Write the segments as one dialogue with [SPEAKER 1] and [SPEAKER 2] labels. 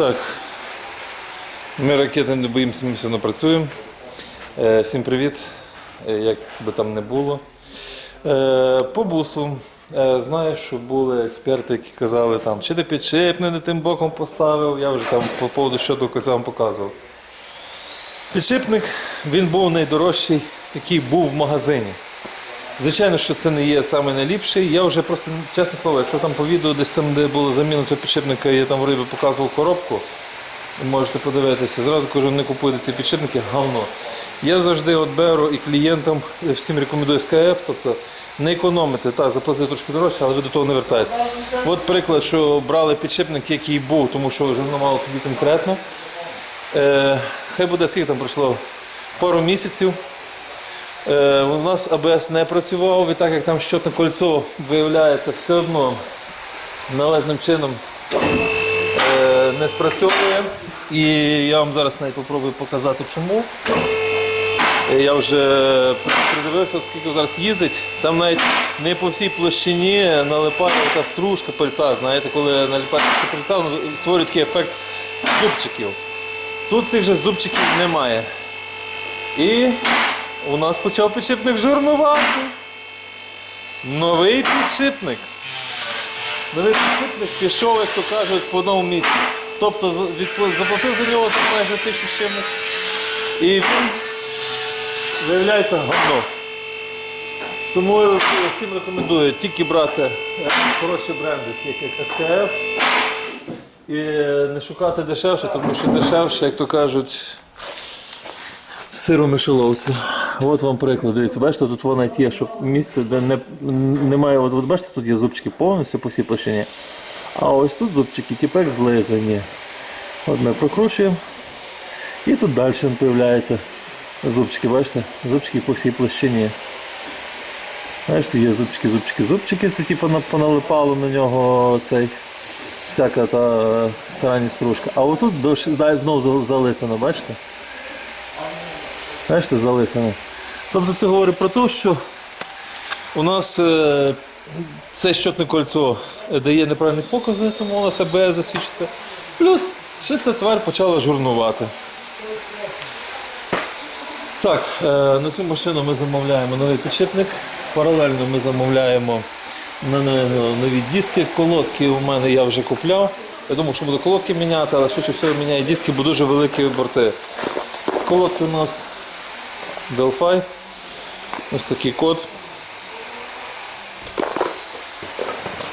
[SPEAKER 1] Так. Ми ракети не боїмося, ми все одно працюємо. Е, Всім привіт, Е, як би там не було. Е, По бусу. Е, Знаю, що були експерти, які казали, там, чи ти підшипник не тим боком поставив. Я вже там по поводу щодо вам показував. Підшипник він був найдорожчий, який був в магазині. Звичайно, що це не є найліпший. Я вже просто, чесне слово, якщо там по відео десь там, де було заміна цього підшипника, я там вроді би показував коробку, можете подивитися. Зразу кажу, не купуйте ці підшипники, говно. Я завжди от беру і клієнтам всім рекомендую СКФ, тобто не економити, так, заплатити трошки дорожче, але ви до того не вертаєтеся. От приклад, що брали підшипник, який був, тому що вже мало тоді конкретно. Е, хай буде скільки там пройшло пару місяців. Е, у нас АБС не працював, і так як там щотне кольцо виявляється все одно належним чином е, не спрацьовує. І я вам зараз навіть попробую показати чому. Е, Я вже придивився, оскільки зараз їздить. Там навіть не по всій площині налипає та стружка пальця. Знаєте, коли налипає пальця, створює такий ефект зубчиків. Тут цих же зубчиків немає. І у нас почав підшипник журмувати. Новий підшипник. Новий підшипник пішов, як то кажуть, по одному місці. Тобто заплатив за нього майже тисячу чимось. І він виявляється говно. Тому я всім рекомендую тільки брати е, хороші бренди, як СКФ. І не шукати дешевше, тому що дешевше, як то кажуть, сиру мишеловці. От вам приклад. Дивіться, бачите, тут навіть є, щоб місце, де не, немає. От, от бачите, тут є зубчики повністю по всій площині. А ось тут зубчики типу злизані. От ми прокручуємо. І тут далі з'являються зубчики, бачите? Зубчики по всій площині. Бачите, є зубчики, зубчики, зубчики, це типу поналипало на нього цей всяка та срані стружка. А отут знову залисано, бачите? Бачите, залисано. Тобто це говорить про те, що у нас е, це щотне кольцо дає неправильні покази, тому у нас АБС засвідчиться. Плюс ще ця тварь почала журнувати. Так, е, на цю машину ми замовляємо новий підшипник. Паралельно ми замовляємо на нові диски. Колодки у мене я вже купляв. Я думав, що буду колодки міняти, але швидше всього міняю диски, бо дуже великі борти. Колодки у нас Delphi. Ось такий код.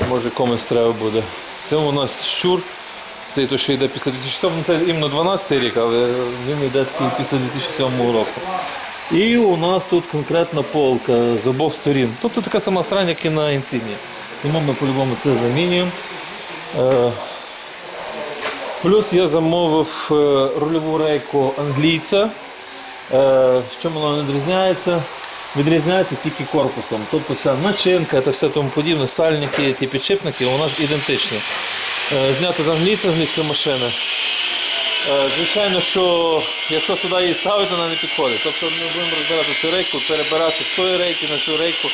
[SPEAKER 1] Може комусь треба буде. Це у нас щур. Це той, що йде після 2007, ну, це іменно 12 рік, але він йде після 2007 року. І у нас тут конкретна полка з обох сторін. Тобто така сама срань, як і на інсігні. Тому ми по-любому це замінюємо. Е, Плюс я замовив е, рульову рейку англійця. Е, Що воно відрізняється? Відрізняється тільки корпусом. Тобто вся начинка та все тому подібне, сальники, ті підшипники у нас ідентичні. Е, Знято з англійця англійської машини. Е, Звичайно, що якщо сюди її ставити, вона не підходить. Тобто ми будемо розбирати цю рейку, перебирати з тої рейки на цю рейку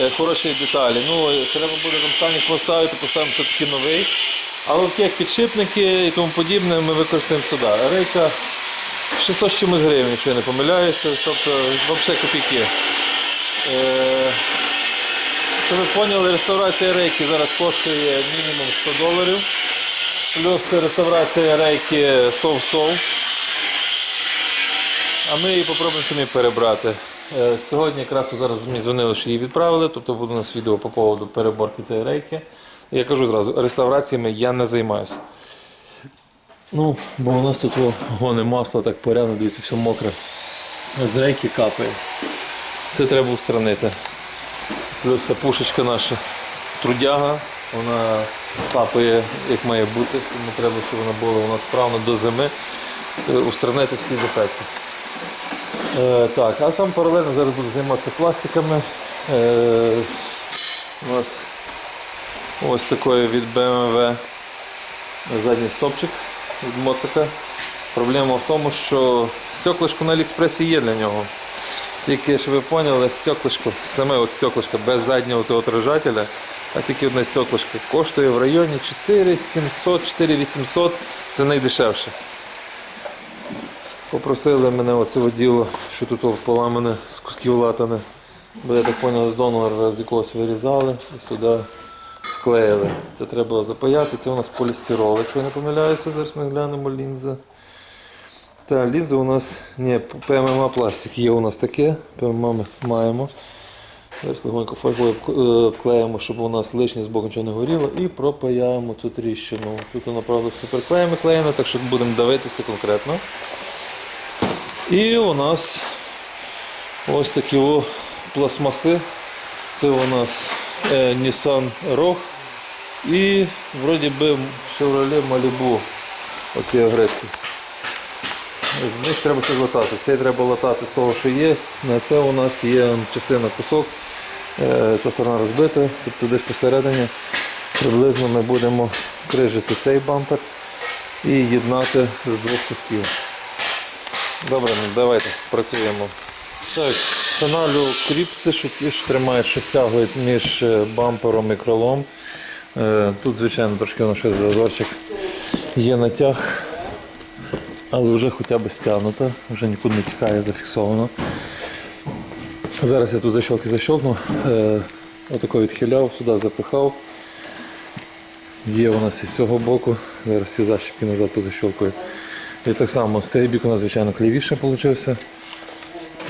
[SPEAKER 1] е, хороші деталі. Ну, треба буде там сальник поставити, поставимо все-таки новий. Але як підшипники і тому подібне ми використаємо сюди. Рейка 600 з чимось гривень, якщо я не помиляюся, тобто взагалі копійки. Е, Щоб ви поняли, реставрація рейки зараз коштує мінімум 100 доларів. Плюс реставрація рейки сов-сов. А ми її попробуємо самі перебрати. Е, Сьогодні якраз зараз мені дзвонили, що її відправили, тобто буде у нас відео по поводу переборки цієї рейки. Я кажу зразу, реставраціями я не займаюся. Ну, бо у нас тут гони масло так порядно, дивіться, все мокре. З рейки капає. Це треба устранити. Плюс ця пушечка наша трудяга, вона сапає як має бути, тому треба, щоб вона була у нас справна до зими, е, устранити всі дефекти. Е, так, а сам паралельно зараз буду займатися пластиками. Е, у нас ось такий від BMW задній стопчик від моцика. Проблема в тому, що стеклишко на Аліекспресі є для нього. Тільки, щоб ви поняли, стеклишко, саме от стеклишко без заднього того отражателя А тільки одне стеклышко коштує в районі 4700, 4800. Це найдешевше. Попросили мене оце от діло, що тут поламане з кусків латане. Бо я так зрозумів, з донора з якогось вирізали і сюди вклеїли. Це треба запаяти. Це у нас полістирол, якщо я не помиляюся, зараз ми глянемо лінза. Та, лінза у нас, ні, ПММА пластик є у нас таке, ПММА ми маємо. Зараз легонько фольгою е, обклеїмо, щоб у нас лишнє з боку нічого не горіло, і пропаяємо цю тріщину. Тут воно, правда, суперклеєм клеєно, так що будемо дивитися конкретно. І у нас ось такі о пластмаси. Це у нас е, Nissan Rogue і вроді би Chevrolet Malibu. Оці огрезки. З них треба щось латати. Цей треба латати з того, що є. На це у нас є частина кусок. Е, Ця сторона розбита, тобто десь посередині приблизно ми будемо крижити цей бампер і єднати з двох кусків. Добре, ну, давайте працюємо. Так, встановлю кріпси, що ж тримають, що стягують між е, бампером і крилом. Е, Тут, звичайно, трошки воно щось зазорчик є натяг, але вже хоча б стягнуто, вже нікуди не тікає, зафіксовано. Зараз я тут защолки защолкну, е, отако відхиляв, сюди запихав. Є у нас із цього боку, зараз ці защіпки назад позащолкую. І так само з цей бік у нас, звичайно, клівіше вийшов.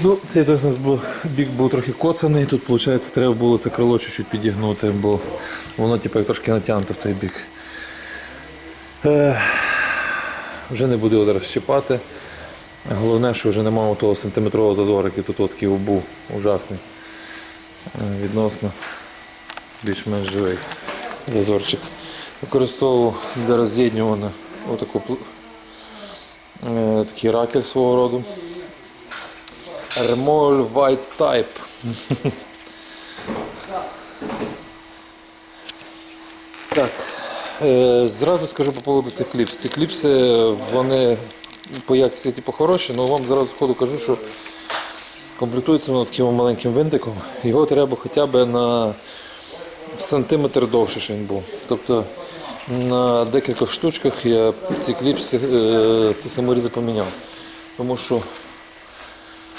[SPEAKER 1] Ну, цей той бік був трохи коцаний, тут виходить, треба було це крило чуть-чуть підігнути, бо воно типу, трошки натягнуто в той бік. Вже не буду його зараз щипати. Головне, що вже немає того сантиметрового зазору, який тут от був ужасний. Е, Відносно більш-менш живий зазорчик. Використовував для роз'єднювання отаку е, такий ракель свого роду. Remol White Type. так. Е, зразу скажу по поводу цих кліпс. Ці кліпси, вони по якості типу, хороші, але вам зразу ходу кажу, що комплектується воно таким маленьким винтиком. Його треба хоча б на сантиметр довше, щоб він був. Тобто на декількох штучках я ці кліпси, е, ці саморізи поміняв. Тому що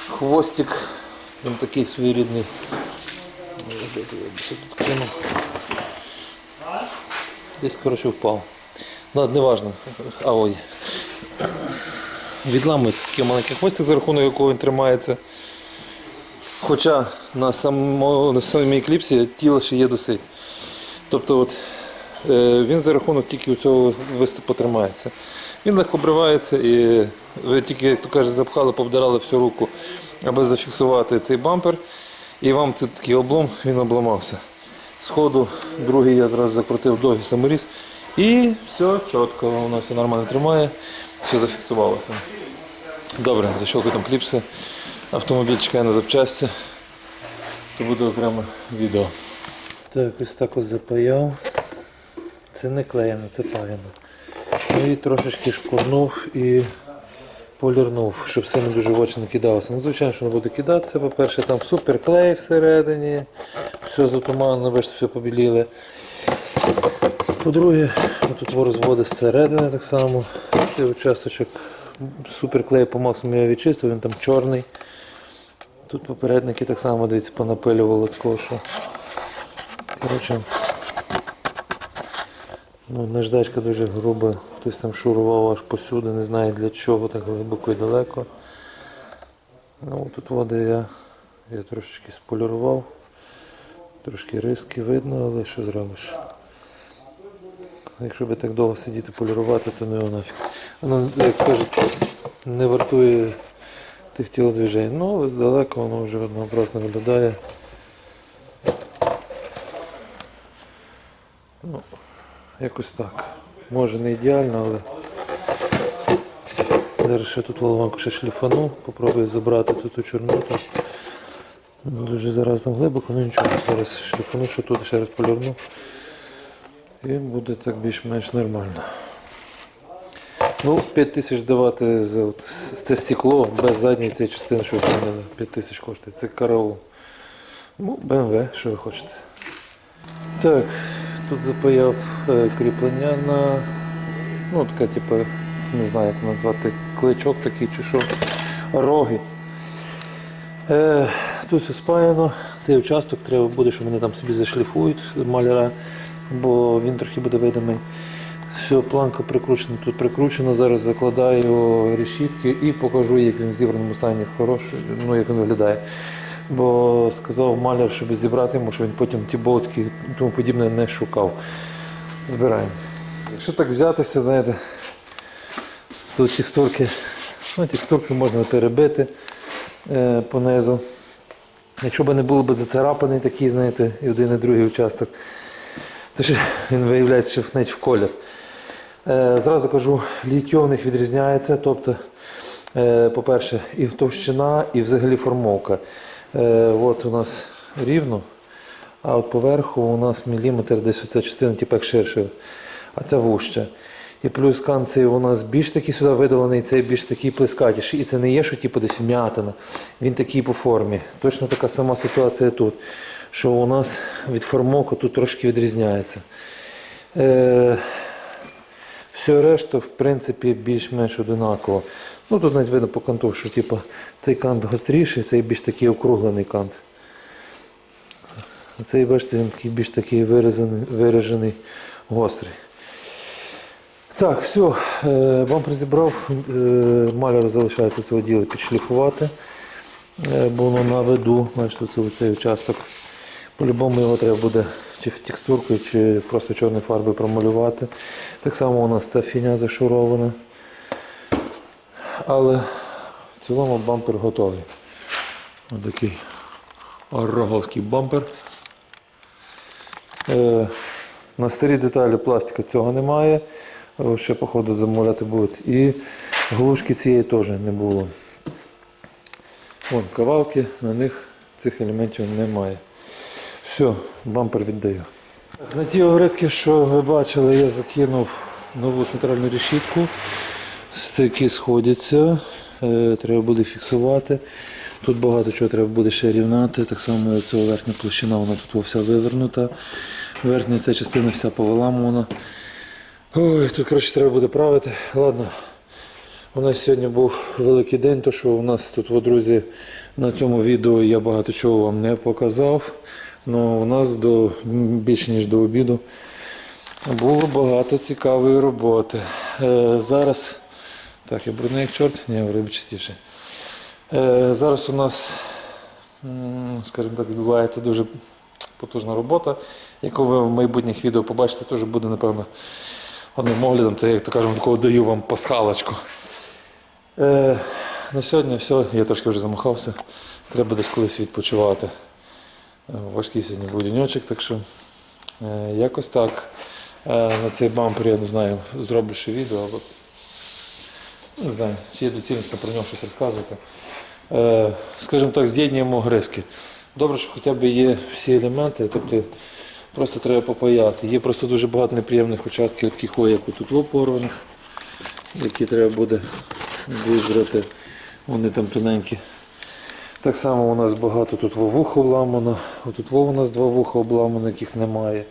[SPEAKER 1] хвостик, він такий своєрідний. Десь тут кинув? Десь коротше впав. Ну, неважно. А ой. Відламується такий маленький хвостик, за рахунок якого він тримається. Хоча на, само, на самій кліпсі тіло ще є досить. Тобто от, е, він за рахунок тільки у цього виступу тримається. Він легко обривається і ви тільки, як то кажуть, запхали, повдирали всю руку, аби зафіксувати цей бампер. І вам тут такий облом, він обламався. Сходу, другий я зразу закрутив довгий саморіз. І все чітко, воно все нормально тримає, все зафіксувалося. Добре, защелкую там кліпси. Автомобіль чекає на запчасті. То буде окреме відео. Так, ось так ось запаяв. Це не клеєно, це паяно. Ну і трошечки шкурнув і полірнув, щоб все не дуже в очі не кидалося. Ну, звичайно, що не буде кидатися. По-перше, там суперклей всередині, все затуманено, бачите, все побіліле. По-друге, тут розводи зсередини так само. Цей участочок суперклей по максимуму я відчистив, він там чорний. Тут попередники так само, дивіться, понапилювали що. Коротше, ну, наждачка дуже груба, хтось там шурував аж посюди, не знаю для чого, так глибоко і далеко. Ну, тут води я, я трошечки сполірував, трошки риски видно, але що зробиш. Якщо би так довго сидіти полірувати, то не нафіг. Воно, як кажуть, не вартує тих тілодвіжень. Ну, але здалека воно вже однообразно виглядає. Ну, якось так. Може не ідеально, але зараз ще тут волованку ще шліфану, попробую забрати тут у чорноту. Дуже зараз там глибоко, ну нічого, зараз шліфану, що тут ще раз полірну. І буде так більш-менш нормально. Ну, 5 тисяч давати за от, це стекло без задньої цієї частини, що поняли, 5 тисяч коштує. Це караул. Ну, BMW, що ви хочете. Так, тут запаяв е, кріплення на, ну така, типу, не знаю як назвати, кличок такий чи що, роги. Е, тут все спаяно. Цей участок треба буде, що вони там собі зашліфують маляра, бо він трохи буде видимий. Все, планка прикручена, тут прикручена. Зараз закладаю решітки і покажу, як він в зібраному стані хороший, ну як він виглядає. Бо сказав маляр, щоб зібрати йому, що він потім ті болтики і тому подібне не шукав. Збираємо. Якщо так взятися, знаєте, тут текстурки, ну, текстурки можна перебити е, понизу. Якщо б не було б зацарапаний такий, знаєте, і один і другий участок, то ще він виявляється, що навіть в колір. Е, зразу кажу, ліття в них відрізняється. Тобто, е, по-перше, і товщина, і взагалі формовка. Е, от у нас рівно, а от поверху у нас міліметр десь оця частина, типу як ширше, а це вужче. І плюс канце у нас більш такий сюди видалений, цей більш такий плескатіший. І це не є, що типу, десь вм'ятина. Він такий по формі. Точно така сама ситуація тут. Що у нас від формовка тут трошки відрізняється. Е, все решта, в принципі, більш-менш одинаково. Ну тут навіть видно по канту, що типу, цей кант гостріший, цей більш такий округлений кант. Цей, бачите, він такий більш такий виражений, виражений гострий. Так, все, бампер зібрав, е, маляр залишається цього діла підшліфувати, е, бо воно на виду, бачите, це цей участок. По-любому його треба буде чи в текстуркою, чи просто чорною фарбою промалювати. Так само у нас ця фіня зашурована. Але в цілому бампер готовий. Ось такий роговський бампер. Е, на старі деталі пластика цього немає. Ще, походу, замовляти будуть. І глушки цієї теж не було. Вон кавалки, на них цих елементів немає. Все, бампер віддаю. На ті огризки, що ви бачили, я закинув нову центральну решітку. Стики сходяться, е, треба буде фіксувати. Тут багато чого треба буде ще рівнати. Так само ця верхня площина, вона тут вся вивернута. Верхня ця частина вся повиламувана. Ой, тут коротше, треба буде правити. Ладно. У нас сьогодні був великий день, то що у нас тут, друзі, на цьому відео я багато чого вам не показав. але у нас до, більше ніж до обіду було багато цікавої роботи. Е, зараз. Так, я брудний як чорт, ні, риби частіше. Е, зараз у нас, скажімо так, відбувається дуже потужна робота, яку ви в майбутніх відео побачите, теж буде, напевно, одним оглядом. Це, як то кажемо, такого даю вам пасхалочку. Е, на сьогодні все, я трошки вже замахався. Треба десь колись відпочивати. Е, Важкий сьогодні був денечок, так що е, якось так. Е, на цей бампер я не знаю, зроблю ще відео або не знаю, чи є доцільність про нього щось розказувати. Е, скажімо так, з'єднуємо гризки. Добре, що хоча б є всі елементи, тобто просто треба попаяти. Є просто дуже багато неприємних участків, таких о, як тут порваних, які треба буде вибрати. Вони там тоненькі. Так само у нас багато тут вух обламано, тут у нас два вуха обламано, яких немає.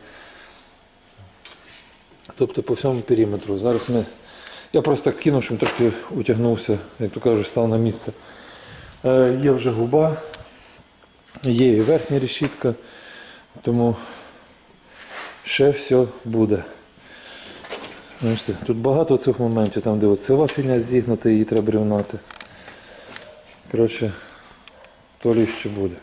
[SPEAKER 1] Тобто по всьому периметру. Зараз ми. Я просто так кинув, щоб трошки утягнувся, як то кажуть, став на місце. Е, є вже губа, є і верхня решітка, тому ще все буде. Бачите, тут багато цих моментів, там де от сила фільня зігнута, її треба рівнати. Коротше, то ліще буде.